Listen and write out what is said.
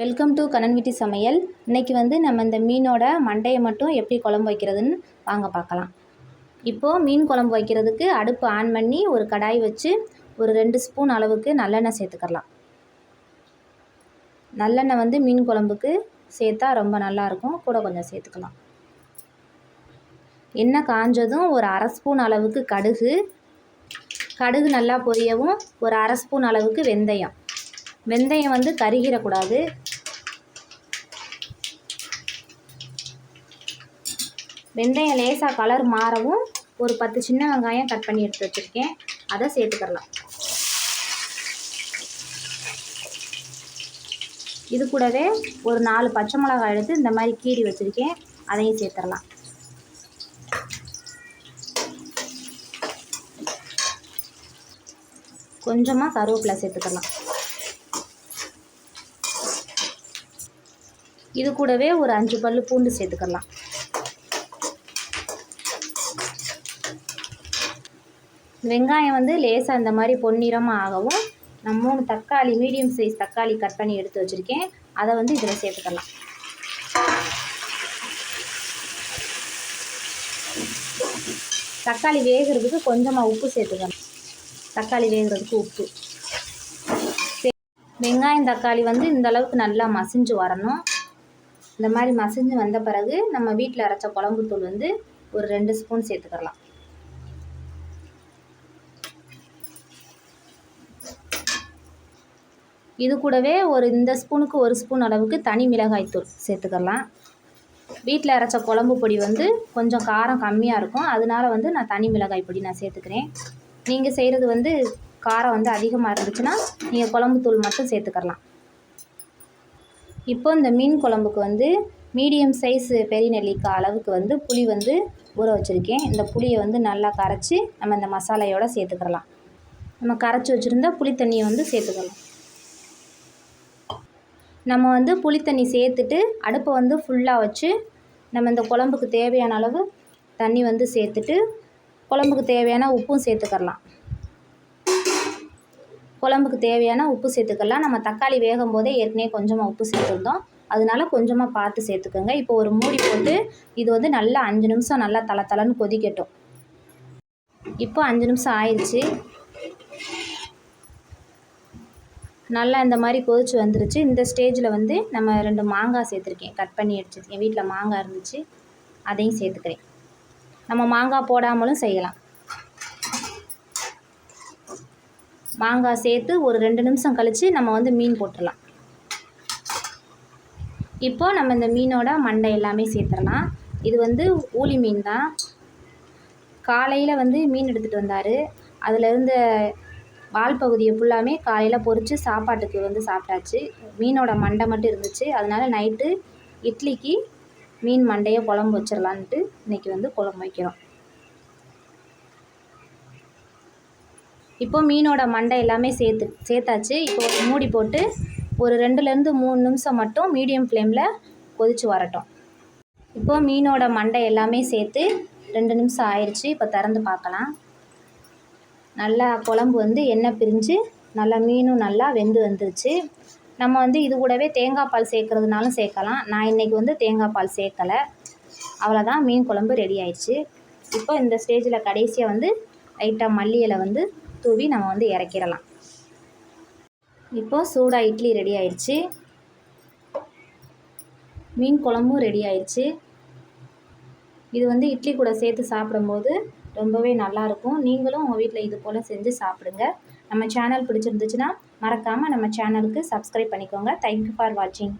Welcome to கண்ணன்விட்டி சமையல் இன்றைக்கி வந்து நம்ம இந்த மீனோட மண்டையை மட்டும் எப்படி குழம்பு வைக்கிறதுன்னு வாங்க பார்க்கலாம். இப்போது மீன் குழம்பு வைக்கிறதுக்கு அடுப்பு ஆன் பண்ணி ஒரு கடாய் வச்சு ஒரு ரெண்டு ஸ்பூன் அளவுக்கு நல்லெண்ணெய் சேர்த்துக்கலாம். நல்லெண்ணெய் வந்து மீன் குழம்புக்கு சேர்த்தா ரொம்ப நல்லாயிருக்கும் கூட கொஞ்சம் சேர்த்துக்கலாம். எண்ணெய் காஞ்சதும் ஒரு அரை ஸ்பூன் அளவுக்கு கடுகு. கடுகு நல்லா பொரியவும் ஒரு அரை ஸ்பூன் அளவுக்கு வெந்தயம். வெந்தயம் வந்து கருகிடக்கூடாது. வெந்தயம் லேசாக கலர் மாறவும் ஒரு பத்து சின்ன வெங்காயம் கட் பண்ணி எடுத்து வச்சுருக்கேன். அதை சேர்த்துக்கலாம் இது கூடவே ஒரு நாலு பச்சை மிளகாய் எடுத்து இந்த மாதிரி கீறி வச்சுருக்கேன். அதையும் சேர்த்துடலாம். கொஞ்சமாக கருவேப்பிலை சேர்த்துக்கலாம் இது கூடவே ஒரு அஞ்சு பல் பூண்டு சேர்த்துக்கலாம் வெங்காயம் வந்து லேசாக இந்த மாதிரி பொன்னிறமாக ஆகவும் நான் மூணு தக்காளி மீடியம் சைஸ் தக்காளி கட் பண்ணி எடுத்து வச்சுருக்கேன். அதை வந்து இதில் சேர்த்துக்கலாம். தக்காளி வேகிறதுக்கு கொஞ்சமாக உப்பு சேர்த்துக்கணும். தக்காளி வேகிறதுக்கு உப்பு. வெங்காயம் தக்காளி வந்து இந்த அளவுக்கு நல்லா மசிஞ்சு வரணும். இந்த மாதிரி மசிஞ்சு வந்த பிறகு நம்ம வீட்டில் அரைச்ச குழம்புத்தூள் வந்து ஒரு ரெண்டு ஸ்பூன் சேர்த்துக்கலாம். இது கூடவே ஒரு இந்த ஸ்பூனுக்கு ஒரு ஸ்பூன் அளவுக்கு தனி மிளகாய் தூள் சேர்த்துக்கலாம் வீட்டில் அரைச்ச குழம்பு பொடி வந்து கொஞ்சம் காரம் கம்மியாக இருக்கும். அதனால வந்து நான் தனி மிளகாய் பொடி நான் சேர்த்துக்கிறேன். நீங்கள் செய்கிறது வந்து காரம் வந்து அதிகமாக இருந்துச்சுன்னா நீங்கள் குழம்பு தூள் மட்டும் சேர்த்துக்கலாம் இப்போ இந்த மீன் குழம்புக்கு வந்து மீடியம் சைஸ் பெரிய நெல்லிக்காய் அளவுக்கு வந்து புளி வந்து ஊற வச்சுருக்கேன். இந்த புளியை வந்து நல்லா கரைச்சி நம்ம இந்த மசாலையோடு சேர்த்துக்கலாம் நம்ம கரைச்சி வச்சுருந்தா புளி தண்ணியை வந்து சேர்த்துக்கலாம் நம்ம வந்து புளித்தண்ணி சேர்த்துட்டு அடுப்பை வந்து ஃபுல்லாக வச்சு நம்ம இந்த குழம்புக்கு தேவையான அளவு தண்ணி வந்து சேர்த்துட்டு குழம்புக்கு தேவையான உப்பும் சேர்த்துக்கலாம் குழம்புக்கு தேவையான உப்பு சேர்த்துக்கலாம் நம்ம தக்காளி வேகும் போதே ஏற்கனவே கொஞ்சமாக உப்பு சேர்த்துருந்தோம். அதனால கொஞ்சமாக பார்த்து சேர்த்துக்கோங்க. இப்போ ஒரு மூடி போட்டு இது வந்து நல்லா அஞ்சு நிமிஷம் நல்லா தலை தலைன்னு கொதிக்கட்டும். இப்போ அஞ்சு நிமிஷம் ஆயிடுச்சு நல்லா இந்த மாதிரி கொதிச்சு வந்துருச்சு. இந்த ஸ்டேஜில் வந்து நம்ம ரெண்டு மாங்காய் சேர்த்துருக்கேன். கட் பண்ணி வச்சுருக்கேன் வீட்டில் மாங்காய் இருந்துச்சு. அதையும் சேர்த்துக்கிறேன். நம்ம மாங்காய் போடாமலும் செய்யலாம். மாங்காய் சேர்த்து ஒரு ரெண்டு நிமிஷம் கழித்து நம்ம வந்து மீன் போட்டுடலாம் இப்போது நம்ம இந்த மீனோட மண்டை எல்லாமே சேர்த்துடலாம். இது வந்து ஊளி மீன் தான். காலையில் வந்து மீன் எடுத்துகிட்டு வந்தார். அதில் இருந்த வால் பகுதியை ஃபுல்லாமே காலையில் பொறிச்சு சாப்பாட்டுக்கு வந்து சாப்பிட்டாச்சு. மீனோட மண்டை மட்டும் இருந்துச்சு. அதனால் நைட்டு இட்லிக்கு மீன் மண்டையை குழம்பு வச்சிடலான்ட்டு இன்றைக்கி வந்து குழம்பு வைக்கிறோம். இப்போ மீனோட மண்டை எல்லாமே சேர்த்து சேர்த்தாச்சு. இப்போ ஒரு மூடி போட்டு ஒரு ரெண்டுலேருந்து மூணு நிமிஷம் மட்டும் மீடியம் ஃப்ளேமில் கொதித்து வரட்டும். இப்போது மீனோட மண்டை எல்லாமே சேர்த்து ரெண்டு நிமிஷம் ஆயிடுச்சு இப்போ திறந்து பார்க்கலாம். நல்லா குழம்பு வந்து எண்ணெய் பிரிஞ்சு நல்லா மீனும் நல்லா வெந்து வந்துருச்சு. நம்ம வந்து இது கூடவே தேங்காய் பால் சேர்க்குறதுனாலும் சேர்க்கலாம். நான் இன்றைக்கி வந்து தேங்காய் பால் சேர்க்கலை. அவ்வளோதான் மீன் குழம்பு ரெடி ஆயிடுச்சு. இப்போ இந்த ஸ்டேஜில் கடைசியாக வந்து லைட்டாக மல்லி இலை வந்து தூவி நம்ம வந்து இறக்கிடலாம். இப்போது சூடாக இட்லி ரெடி ஆயிடுச்சு. மீன் குழம்பும் ரெடி ஆயிடுச்சு. இது வந்து இட்லி கூட சேர்த்து சாப்பிடும்போது ரொம்பவே நல்லாயிருக்கும் நீங்களும் உங்கள் வீட்டில் இது போல் செஞ்சு சாப்பிடுங்க. நம்ம சேனல் பிடிச்சிருந்துச்சுன்னா மறக்காமல் நம்ம சேனலுக்கு சப்ஸ்கிரைப் பண்ணிக்கோங்க. தேங்க்யூ ஃபார் வாட்சிங்